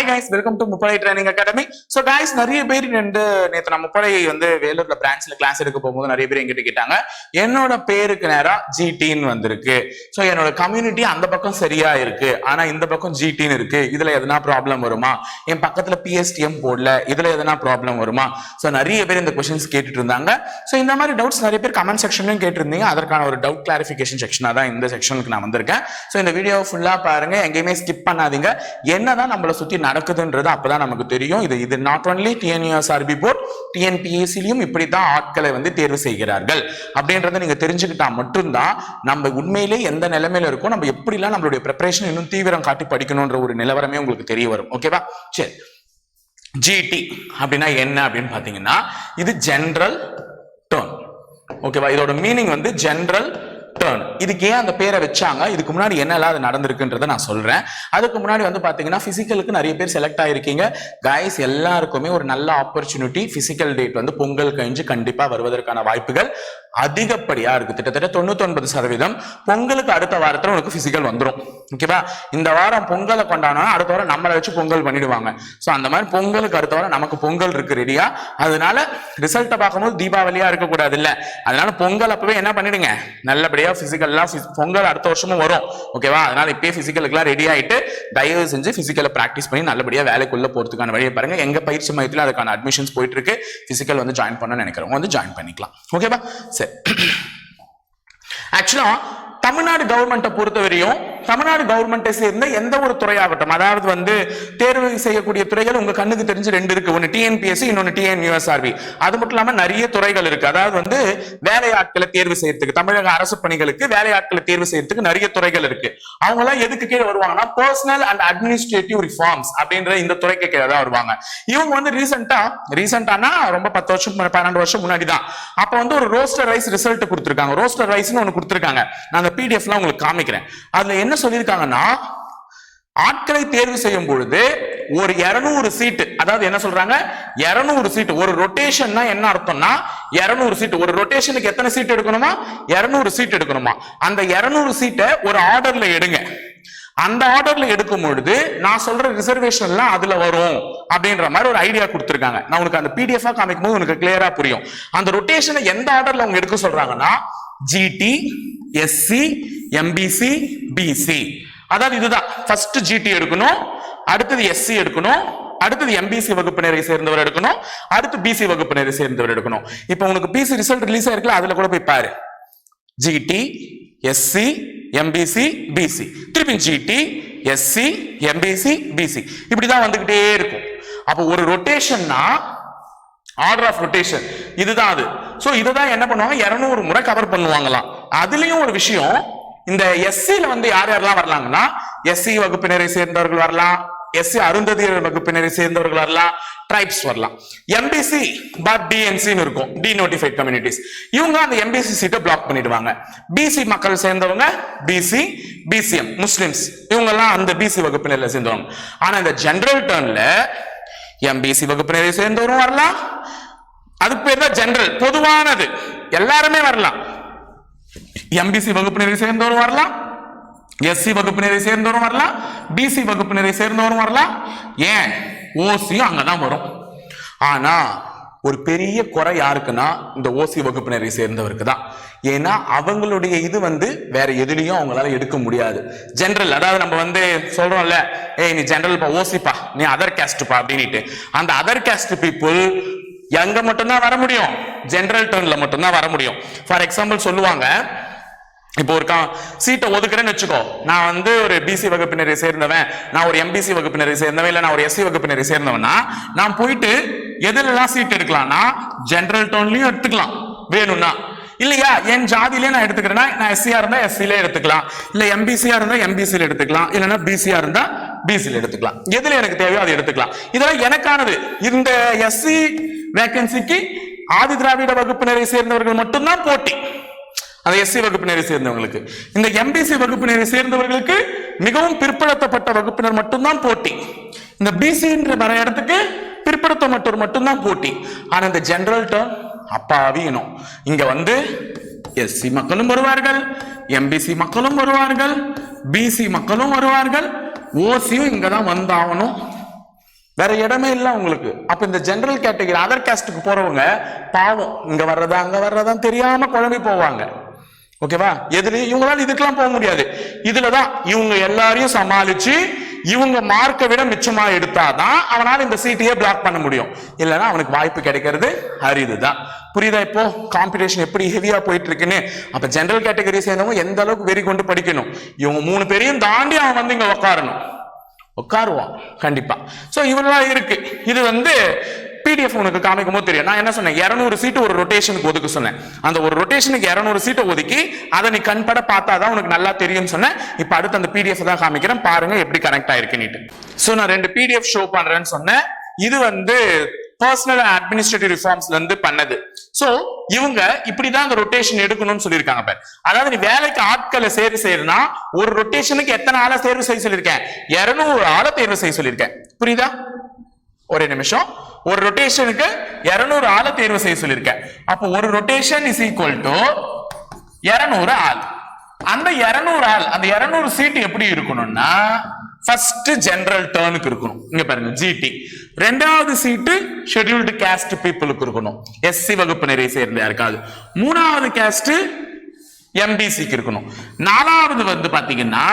Hi guys welcome to முப்படை training academy so guys நிறைய பேர் ரெண்டு நேற்று நான் முப்படை வந்து வேலூர்ல பிரான்ச்ல கிளாஸ் எடுக்க போகும்போது நிறைய பேர் எங்கிட்ட கேட்டாங்க. என்னோட பேருக்கு நேரா ஜிடின்னு வந்திருக்கு. ஸோ என்னோட கம்யூனிட்டி அந்த பக்கம் சரியா இருக்கு. ஆனா இந்த பக்கம் ஜிடின்னு இருக்கு. இதுல எதனா ப்ராப்ளம் வருமா? என் பக்கத்துல பிஎஸ்டிஎம் போடல. இதுல எதனா ப்ராப்ளம் வருமா? ஸோ நிறைய பேர் இந்த கொஸ்டின்ஸ் கேட்டுட்டு இருந்தாங்க. ஸோ இந்த மாதிரி டவுட்ஸ் நிறைய பேர் கமெண்ட் செக்ஷன்லையும் கேட்டிருந்தீங்க. அதற்கான ஒரு டவுட் கிளாரிஃபிகேஷன் செக்ஷனாக தான் இந்த செக்ஷனுக்கு நான் வந்திருக்கேன். ஸோ இந்த வீடியோ ஃபுல்லா பாருங்க. எங்கேயுமே ஸ்கிப் பண்ணாதீங்க. என்னதான் நம்மளை சுத்தி நடக்குதுன்றது அப்பதான் நமக்கு தெரியும். இது இது நாட் ஒன்லி டிஎன்யூஎஸ்ஆர்பி போர்ட் டிஎன்பிஎஸ்சிலையும் இப்படித்தான் ஆட்களை வந்து தேர்வு செய்கிறார்கள். அப்படின்றத நீங்க தெரிஞ்சுக்கிட்டா மட்டும்தான் நம்ம உண்மையிலே எந்த நிலைமையில இருக்கோ நம்ம எப்படிலாம் நம்மளுடைய ப்ரிப்பரேஷன் இன்னும் தீவிரம் காட்டி படிக்கணும்ன்ற ஒரு நிலவரமே உங்களுக்கு தெரிய வரும். ஓகேவா சரி. ஜிடி அப்படின்னா என்ன அப்படின்னு பாத்தீங்கன்னா இது ஜென்ரல் டேர்ன் ஓகேவா இதோட மீனிங் வந்து ஜென்ரல் டேர்ன் இதுக்கு ஏன் அந்த பேரை வச்சாங்க. இதுக்கு முன்னாடி என்னெல்லாம் அது நடந்திருக்குன்றத நான் சொல்றேன். அதுக்கு முன்னாடி வந்து பாத்தீங்கன்னா பிசிக்கலுக்கு நிறைய பேர் செலக்ட் ஆயிருக்கீங்க. கைஸ் எல்லாருக்குமே ஒரு நல்ல ஆப்பர்ச்சுனிட்டி பிசிக்கல் டேட் வந்து பொங்கல் கழிஞ்சு கண்டிப்பா வருவதற்கான வாய்ப்புகள் அதிகப்படியா இருக்கு. கிட்டத்தட்ட தொண்ணூத்தொன்பது சதவீதம். பொங்கலுக்கு அடுத்த வாரத்துல உனக்கு பிசிக்கல் வந்துடும் ஓகேவா இந்த வாரம் பொங்கலை கொண்டாடனா அடுத்த வாரம் நம்மளை வச்சு பொங்கல் பண்ணிடுவாங்க. ஸோ அந்த மாதிரி பொங்கலுக்கு அடுத்த வாரம் நமக்கு பொங்கல் இருக்கு ரெடியா அதனால ரிசல்ட்டை பார்க்கும்போது தீபாவளியா இருக்கக்கூடாது இல்ல. அதனால பொங்கல் அப்பவே என்ன பண்ணிடுங்க? நல்லபடியா பிசிக்கல்லாம் பொங்கல் அடுத்த வருஷமும் வரும். ஓகேவா அதனால இப்பயே பிசிக்கலுக்குலாம் ரெடி ஆயிட்டு தயவு செஞ்சு பிசிக்கலை ப்ராக்டிஸ் பண்ணி நல்லபடியா வேலைக்குள்ள போறதுக்கான வழியை பாருங்க. எங்க பயிற்சி மையத்தில் அதுக்கான அட்மிஷன்ஸ் போயிட்டு இருக்கு பிசிக்கல் வந்து ஜாயின் பண்ண நினைக்கிறவங்க வந்து ஜாயின் பண்ணிக்கலாம். ஓகேவா சரி. ஆக்சுவலா தமிழ்நாடு கவர்மெண்ட்டை பொறுத்தவரையும் தமிழ்நாடு கவர்மெண்ட்டை சேர்ந்த எந்த ஒரு துறையாகட்டும் அதாவது வந்து தேர்வு செய்யக்கூடிய துறைகள் உங்க கண்ணுக்கு தெரிஞ்சு ரெண்டு இருக்கு. ஒன்னு டிஎன்பிஎஸ்சி இன்னொன்னு டிஎன்யூஎஸ்ஆர்பி அது மட்டும் இல்லாமல் நிறைய துறைகள் இருக்கு. அதாவது வந்து வேலையாட்களை தேர்வு செய்யறதுக்கு தமிழக அரசு பணிகளுக்கு வேலையாட்களை தேர்வு செய்யறதுக்கு நிறைய துறைகள் இருக்கு. அவங்க எல்லாம் எதுக்கு கீழே வருவாங்கன்னா பர்சனல் அண்ட் அட்மினிஸ்ட்ரேட்டிவ் ரிஃபார்ம்ஸ் அப்படின்ற இந்த துறைக்கு கீழே தான் வருவாங்க. இவங்க வந்து ரீசெண்டா ரீசெண்டானா ரொம்ப பத்து வருஷம் பன்னெண்டு வருஷம் முன்னாடி தான் அப்ப வந்து ஒரு ரோஸ்டர் ரைஸ் ரிசல்ட் கொடுத்துருக்காங்க. ரோஸ்டர் ரைஸ்னு ஒன்று கொடுத்துருக்காங்க. நான் அந்த பிடிஎஃப்லாம் உங்களுக்கு காமிக்கிறேன். அதுல என்ன சொல்லியிருக்காங்கன்னா ஆட்களை தேர்வு செய்யும் பொழுது ஒரு 200 சீட்டு அதாவது என்ன சொல்றாங்க? 200 சீட்டு ஒரு ரொட்டேஷன்னா என்ன அர்த்தம்னா 200 சீட்டு ஒரு ரொட்டேஷனுக்கு எத்தனை சீட் எடுக்கணுமா? 200 சீட் எடுக்கணுமா? அந்த 200 சீட்டை ஒரு ஆர்டர்ல எடுங்க. அந்த ஆர்டர்ல எடுக்கும் பொழுது நான் சொல்ற ரிசர்வேஷன்லாம் அதுல வரும் அப்படின்ற மாதிரி ஒரு ஐடியா கொடுத்துருக்காங்க. நான் உனக்கு அந்த பிடிஎஃப் காமிக்கும் போது உனக்கு கிளியரா புரியும். அந்த ரொட்டேஷனை எந்த ஆர்டர்ல அவங்க எடுக்க சொல்றாங்கன்னா ஜிடி எஸ்சி எம்பிசி பிசி அதாவது இதுதான். ஃபர்ஸ்ட் ஜிடி எடுக்கணும். அடுத்தது எஸ்சி எடுக்கணும். அடுத்தது எம்பிசி வகுப்பினரை சேர்ந்தவர் எடுக்கணும். அடுத்து பிசி வகுப்பினரை சேர்ந்தவர் எடுக்கணும். இப்போ உனக்கு பிசி ரிசல்ட் ரிலீஸ் ஆயிருக்குல்ல அதுல கூட போய் பாரு. ஜிடி எஸ்சி எம்பிசி பிசி திருப்பி ஜிடி எஸ்சி எம்பிசி பிசி இப்படிதான் வந்துகிட்டே இருக்கும். அப்போ ஒரு ரொட்டேஷன்னா ஆர்டர் ஆஃப் ரொட்டேஷன் இதுதான் அது. ஸோ இதை தான் என்ன பண்ணுவாங்க? 200 முறை கவர் பண்ணுவாங்களாம். அதுலயும் ஒரு விஷயம் இந்த எஸ்சியில் வந்து யார் யாரெல்லாம் வரலாங்கன்னா எஸ்சி வகுப்பினரை சேர்ந்தவர்கள் வரலாம் எஸ்சி அருந்ததியர் வகுப்பினரை சேர்ந்தவர்கள் வரலாம் ட்ரைப்ஸ் வரலாம். எம்பிசி பட் டிஎன்சின்னு இருக்கும். டி நோட்டிஃபைட் கம்யூனிட்டிஸ் இவங்க அந்த எம்பிசி சீட்டை பிளாக் பண்ணிடுவாங்க. பிசி மக்கள் சேர்ந்தவங்க பிசி பிசிஎம் முஸ்லிம்ஸ் இவங்கெல்லாம் அந்த பிசி வகுப்பினர்ல சேர்ந்தவங்க. ஆனா இந்த ஜென்ரல் டேர்னில் எம்பிசி வகுப்பினரை சேர்ந்தவரும் வரலாம். அதுக்கு பேர் தான் ஜெனரல் பொதுவானது. எல்லாருமே வரலாம். எம்பிசி வகுப்பினரை சேர்ந்தவரும் வரலாம். எஸ்சி வகுப்பினரை சேர்ந்தவரும் வரலாம். பிசி வகுப்பினரை சேர்ந்தவரும் வரலாம். ஏன்? ஓசியும் அங்கதான் வரும். ஆனா ஒரு பெரிய குறை யாருக்குன்னா இந்த ஓசி வகுப்பினரை சேர்ந்தவருக்கு தான் ஏன்னா அவங்களுடைய இது வந்து வேற எதுலையும் அவங்களால எடுக்க முடியாது. ஜென்ரல் அதாவது நம்ம வந்து சொல்றோம்ல ஏய் நீ ஜென்ரல்ப்பா பா ஓசிப்பா நீ அதர் கேஸ்ட்பா அப்படின்னுட்டு. அந்த அதர் கேஸ்ட் பீப்புள் எங்க மட்டும்தான் வர முடியும்? ஜென்ரல் டர்ன்ல மட்டும்தான் வர முடியும். ஃபார் எக்ஸாம்பிள் சொல்லுவாங்க இப்போ ஒரு கா- சீட்டை ஒதுக்குறேன்னு வச்சுக்கோ. நான் வந்து ஒரு பிசி வகுப்பினரை சேர்ந்தவன் நான் ஒரு எம்பிசி வகுப்பினரை சேர்ந்தவன் இல்லை நான் ஒரு எஸ்சி வகுப்பினரை சேர்ந்தவன்னா நான் போயிட்டு எதுலலாம் சீட் எடுக்கலாம்னா ஜென்ரல் டோன்லயும் எடுத்துக்கலாம் வேணும்னா. இல்லையா? என் ஜாதியிலே நான் எடுத்துக்கிறேன்னா நான் எஸ்சியா இருந்தா எஸ்சிலே எடுத்துக்கலாம். இல்ல எம்பிசியா இருந்தா எம்பிசில எடுத்துக்கலாம். இல்லைன்னா பிசியா இருந்தா பிசில எடுத்துக்கலாம். எதுல எனக்கு தேவையோ அதை எடுத்துக்கலாம். இதெல்லாம் எனக்கானது. இந்த எஸ்சி வேகன்சிக்கு ஆதி திராவிட வகுப்பினரை சேர்ந்தவர்கள் மட்டும்தான் போட்டி. அந்த எஸ்சி வகுப்பினரை சேர்ந்தவங்களுக்கு. இந்த எம்பிசி வகுப்பினரை சேர்ந்தவர்களுக்கு மிகவும் பிற்படுத்தப்பட்ட வகுப்பினர் மட்டும்தான் போட்டி. இந்த பிசின்ற வர இடத்துக்கு பிற்படுத்தப்பட்டோர் மட்டும்தான் போட்டி. ஆனா இந்த ஜெனரல் டேர்ம் அப்பாவி இனம். இங்க வந்து எஸ்சி மக்களும் வருவார்கள் எம்பிசி மக்களும் வருவார்கள் பிசி மக்களும் வருவார்கள் ஓசியும் இங்க தான் வந்தாகணும். வேற இடமே இல்லை உங்களுக்கு. அப்ப இந்த ஜெனரல் கேட்டகரி அதர் காஸ்டுக்கு போறவங்க பாவம். இங்க வர்றதா அங்க வர்றதா தெரியாம குழம்பி போவாங்க. ஓகேவா எதுலயும் இவங்களால இதுக்கெல்லாம் போக முடியாது. இதுலதான் இவங்க எல்லாரையும் சமாளிச்சு இவங்க மார்க்கை விட மிச்சமா எடுத்தாதான் அவனால இந்த சீட்டையே பிளாக் பண்ண முடியும். இல்லைன்னா அவனுக்கு வாய்ப்பு கிடைக்கிறது அரிது தான் புரியுதா இப்போ? காம்படிஷன் எப்படி ஹெவியா போயிட்டு இருக்குன்னு அப்ப ஜென்ரல் கேட்டகரி சேர்ந்தவங்க எந்த அளவுக்கு வெறி கொண்டு படிக்கணும்? இவங்க மூணு பேரையும் தாண்டி அவன் வந்து இங்க உட்காரணும் உட்காருவான் கண்டிப்பா. சோ இவெல்லாம் இருக்கு. இது வந்து பிடிஎஃப் உனக்கு காமிக்கும் போது தெரியும். நான் என்ன சொன்னேன்? 200 சீட்டு ஒரு ரொட்டேஷனுக்கு ஒதுக்க சொன்னேன். அந்த ஒரு ரொட்டேஷனுக்கு 200 சீட்டை ஒதுக்கி அதை நீ கண்பட பார்த்தாதான் உனக்கு நல்லா தெரியும்னு சொன்னேன். இப்போ அடுத்து அந்த பிடிஎஃப் தான் காமிக்கிறேன். பாருங்க எப்படி கனெக்ட் ஆயிருக்குன்னு சோ நான் ரெண்டு பிடிஎஃப் ஷோ பண்றேன்னு சொன்னேன். இது வந்து பர்சனல் அட்மினிஸ்ட்ரேட்டிவ் ரிஃபார்ம்ஸ்ல இருந்து பண்ணது. சோ இவங்க இப்படிதான் அந்த ரொட்டேஷன் எடுக்கணும்னு சொல்லியிருக்காங்க பாரு. அதாவது நீ வேலைக்கு ஆட்களை சேர்வு செய்யறனா ஒரு ரொட்டேஷனுக்கு எத்தனை ஆளை தேர்வு செய்ய சொல்லியிருக்கேன்? 200 ஆளை தேர்வு செய்ய சொல்லியிருக்கேன். புரியுதா? ஒரே நிமிஷம். ஒரு ரொட்டேஷனுக்கு 200 ஆளை தேர்வு செய்ய சொல்லியிருக்கேன். அப்போ ஒரு ரொட்டேஷன் இஸ் ஈக்குவல் டு 200 ஆள். அந்த 200 ஆள் அந்த 200 சீட் எப்படி இருக்கணும்னா ஃபர்ஸ்ட் ஜெனரல் டேர்னுக்கு இருக்கணும். இங்க பாருங்க ஜிடி ரெண்டாவது சீட்டு ஷெட்யூல்டு கேஸ்ட் பீப்புளுக்கு இருக்கணும். எஸ்சி வகுப்பு நிறைய சேர்ந்த யாருக்காது மூணாவது கேஸ்ட் எம்பிசிக்கு இருக்கணும். நாலாவது வந்து பாத்தீங்கன்னா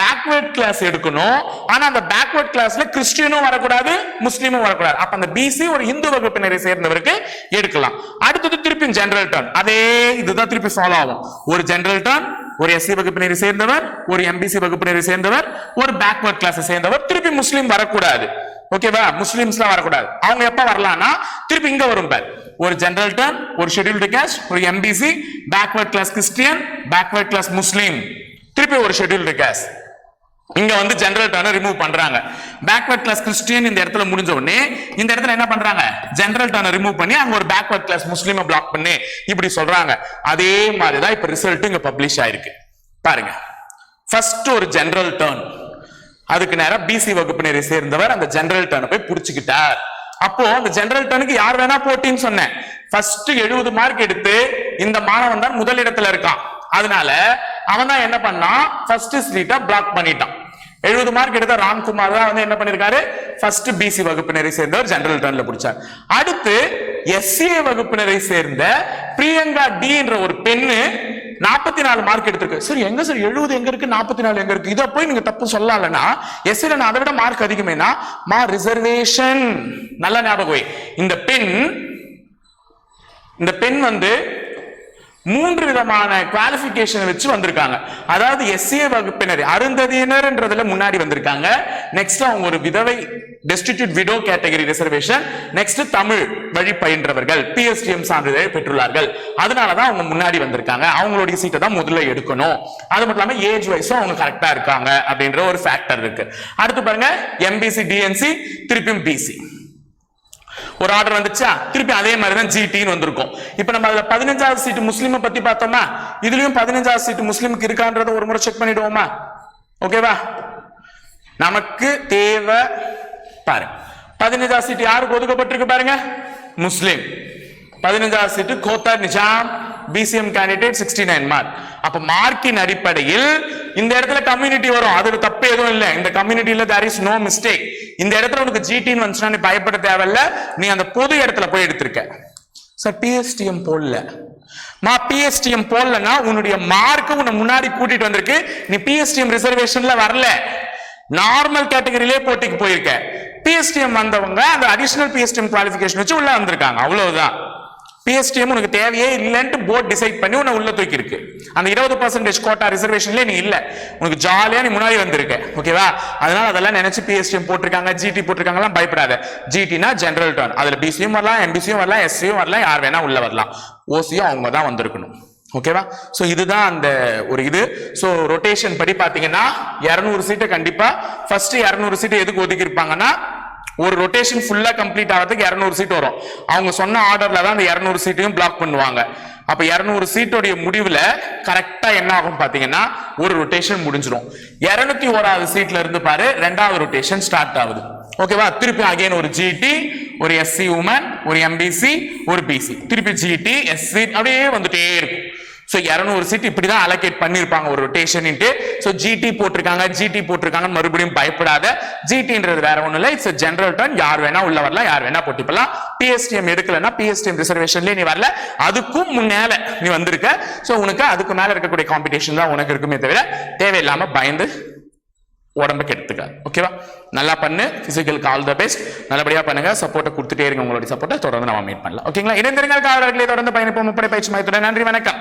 பேக்வேர்ட் கிளாஸ் எடுக்கணும். ஆனா அந்த பேக்வேர்ட் கிளாஸ்ல கிறிஸ்டியனும் வரக்கூடாது முஸ்லீமும் வரக்கூடாது. அப்ப அந்த பிசி ஒரு இந்து வகுப்பினரை சேர்ந்தவருக்கு எடுக்கலாம். அடுத்தது திருப்பி ஜெனரல் டர்ன் அதே இதுதான் திருப்பி ஃபாலோ ஆகும். ஒரு ஜெனரல் டர்ன் ஒரு எஸ்சி வகுப்பினரை சேர்ந்தவர் ஒரு எம்பிசி வகுப்பினரை சேர்ந்தவர் ஒரு பேக்வேர்ட் கிளாஸ் சேர்ந்தவர். திருப்பி முஸ்லீம் வரக்கூடாது. ஓகேவா முஸ்லீம்ஸ்லாம் வரக்கூடாது. அவங்க எப்ப வரலாம்னா திருப்பி இங்க வரும் பேர். ஒரு ஜெனரல் டர்ன் ஒரு ஷெட்யூல்டு கேஸ்ட் ஒரு MBC backward class Christian backward class Muslim திருப்பி ஒரு ஷெட்யூல்டு கேஸ் இங்க வந்து ஜெனரல் டேர்னை ரிமூவ் பண்றாங்க. பேக்வர்ட் கிளாஸ் கிறிஸ்டியன் இந்த இடத்துல முடிஞ்ச உடனே இந்த இடத்துல என்ன பண்றாங்க? ஜெனரல் டர்னை ரிமூவ் பண்ணி அங்க ஒரு பேக்வர்ட் கிளாஸ் முஸ்லீமை பிளாக் பண்ணி இப்படி சொல்றாங்க. அதே மாதிரி தான் இப்ப ரிசல்ட் இங்க பப்ளிஷ் ஆயிருக்கு. பாருங்க. ஃபர்ஸ்ட் ஒரு ஜெனரல் டர்ன் அதுக்கு நேரம் பிசி வகுப்பினரை சேர்ந்தவர் அந்த ஜெனரல் டர்னை போய் புடிச்சுக்கிட்டார். அப்போ அந்த ஜெனரல் டர்னுக்கு யார் வேணா போட்டின்னு சொன்னேன். ஃபர்ஸ்ட் எழுபது மார்க் எடுத்து இந்த மாணவன் தான் முதல் இடத்துல இருக்கான். அதனால அவன் தான் என்ன பண்ணான் ஃபர்ஸ்ட் ஸ்லீட்டை பிளாக் பண்ணிட்டான். எழுபது மார்க் எடுத்த ராம்குமார் தான் வந்து என்ன பண்ணிருக்காரு? ஃபர்ஸ்ட் பிசி வகுப்பினரை சேர்ந்தவர் ஜெனரல் டர்ன்ல பிடிச்சார். அடுத்து எஸ்சிஏ வகுப்பினரை சேர்ந்த பிரியங்கா டி என்ற ஒரு பெண்ணு நாற்பத்தி நாலு மார்க் எடுத்திருக்கு. சரி எங்க சார் எழுபது எங்க இருக்கு? நாற்பத்தி நாலு எங்க இருக்கு? இதை போய் நீங்க தப்பு சொல்லலன்னா எஸ்சில நான் அதை விட மார்க் அதிகமேனா? மா ரிசர்வேஷன் நல்ல ஞாபகம் இந்த பெண் இந்த பெண் வந்து மூன்று விதமான குவாலிபிகேஷன் வச்சு வந்திருக்காங்க. அதாவது எஸ்சிஏ வகுப்பினர் அருந்ததியினர்ன்றதுல முன்னாடி வந்திருக்காங்க. நெக்ஸ்ட் அவங்க ஒரு விதவை destitute widow category reservation next Tamil வழி பயின்றவர்கள் பிஎஸ்டிஎம் சான்றிதழை பெற்றுள்ளார்கள். அதனாலதான் அவங்க முன்னாடி வந்திருக்காங்க. அவங்களுடைய சீட்டை தான் முதல்ல எடுக்கணும். அது மட்டும் இல்லாம ஏஜ் வைஸும் அவங்க கரெக்டா இருக்காங்க அப்படின்ற ஒரு ஃபேக்டர் இருக்கு. அடுத்து பாருங்க எம்பிசி டிஎன்சி திருப்பியும் பிசி ஒரு ஆர்டர் வந்துச்சா? திருப்பி அதே மாதிரி தான் ஜிடின்னு வந்திருக்கும். இப்போ நம்ம அதில் பதினஞ்சாவது சீட்டு முஸ்லீமை பத்தி பார்த்தோமா? இதுலயும் பதினஞ்சாவது சீட்டு முஸ்லீமுக்கு இருக்கான்றத ஒரு முறை செக் பண்ணிடுவோமா? ஓகேவா நமக்கு தேவை பாருங்க. பதினஞ்சாவது சீட்டு யாருக்கு ஒதுக்கப்பட்டிருக்கு பாருங்க? முஸ்லீம். பதினஞ்சாவது seat Kothar Nizam. BCM candidate sixty nine mark அப்ப மார்க்கின் அடிப்படையில் இந்த இடத்துல கம்யூனிட்டி வரும். அதுல தப்பு எதுவும் இல்லை. இந்த கம்யூனிட்டியில தேர் இஸ் நோ மிஸ்டேக் இந்த இடத்துல உனக்கு ஜிடின்னு வந்துச்சுன்னா நீ பயப்பட தேவையில்ல. நீ அந்த பொது இடத்துல போய் எடுத்திருக்க. சார் பிஎஸ்டிஎம் போடல. மா பிஎஸ்டிஎம் போடலன்னா உன்னுடைய மார்க்கு உன்னை முன்னாடி கூட்டிட்டு வந்திருக்கு. நீ பிஎஸ்டிஎம் ரிசர்வேஷன்ல வரல. நார்மல் கேட்டகரியிலே போட்டிக்கு போயிருக்க. பிஎஸ்டிஎம் வந்தவங்க அந்த அடிஷனல் பிஎஸ்டிஎம் குவாலிஃபிகேஷன் வச்சு உள்ள வந்திருக்காங்க. அவ்வளவுதான். பிஎஸ்டிஎம் உனக்கு தேவையே இல்லைன்ட்டு போர்ட் டிசைட் பண்ணி உன்னை உள்ள தூக்கி இருக்கு அந்த இருபது பர்சன்டேஜ் கோட்டா ரிசர்வேஷன்ல நீ இல்ல. உனக்கு ஜாலியா நீ முன்னாடி வந்திருக்க. ஓகேவா அதனால அதெல்லாம் நினைச்சு பிஎஸ்டிஎம் போட்டிருக்காங்க ஜிடி போட்டிருக்காங்கலாம் பயப்படாத. ஜிடினா ஜென்ரல் டர்ன் அதுல பிசியும் வரலாம் எம்பிசியும் வரலாம் எஸ்சியும் வரலாம் யார் வேணா உள்ள வரலாம். ஓசியும் அவங்க தான் வந்திருக்கணும். ஓகேவா ஸோ இதுதான் அந்த ஒரு இது. ஸோ ரொட்டேஷன் படி பார்த்தீங்கன்னா இரநூறு சீட்டை கண்டிப்பாக ஃபர்ஸ்ட் 200 சீட்டு எதுக்கு ஒதுக்கியிருப்பாங்கன்னா ஒரு ரொட்டேஷன் ஃபுல்லா கம்ப்ளீட் ஆகிறதுக்கு 200 சீட் வரும். அவங்க சொன்ன ஆர்டர்ல தான் அந்த 200 சீட்டையும் பிளாக் பண்ணுவாங்க. அப்ப 200 சீட்டோடைய முடிவுல கரெக்டா என்ன ஆகும் பாத்தீங்கன்னா ஒரு ரொட்டேஷன் முடிஞ்சிடும் 201 ஓராவது சீட்ல இருந்து பாரு ரெண்டாவது ரொட்டேஷன் ஸ்டார்ட் ஆகுது. ஓகேவா திருப்பி அகைன் ஒரு ஜிடி ஒரு எஸ்சி உமன் ஒரு எம்பிசி ஒரு பிசி திருப்பி ஜிடி எஸ்சி அப்படியே வந்துட்டே இருக்கும். ஸோ இரநூறு சீட் இப்படி தான் அலோகேட் பண்ணியிருப்பாங்க ஒரு ரொட்டேஷன்ட்டு ஸோ ஜிடி போட்டிருக்காங்க ஜிடி போட்டிருக்காங்க. மறுபடியும் பயப்படாத. ஜிடின்றது வேற ஒன்றும் இல்லை இட்ஸ் ஜென்ரல் டர்ன் யார் வேணா உள்ள வரலாம் யார் வேணா போட்டிப்பலாம் பிஎஸ்டிஎம் எடுக்கலன்னா பிஎஸ்டிஎம் ரிசர்வேஷன்லேயே நீ வரல. அதுக்கும் முன்னால நீ வந்திருக்க. ஸோ உனக்கு அதுக்கு மேலே இருக்கக்கூடிய காம்படிஷன் தான் உனக்கு இருக்குமே தவிர தேவையில்லாமல் பயந்து உடம்ப கெடுத்துக்க ஓகேவா நல்லா பண்ணு. பிசிக்கலுக்கு ஆல் த பெஸ்ட் நல்லபடியா பண்ணுங்க. சப்போர்ட்டை கொடுத்துட்டே இருங்க. உங்களுடைய சப்போர்ட்டை தொடர்ந்து நம்ம மீட் பண்ணலாம். ஓகேங்களா இணைந்திருங்கள். காவலர்களை தொடர்ந்து பயணிப்போம். முப்படை பயிற்சி மையத்துடன். நன்றி வணக்கம்.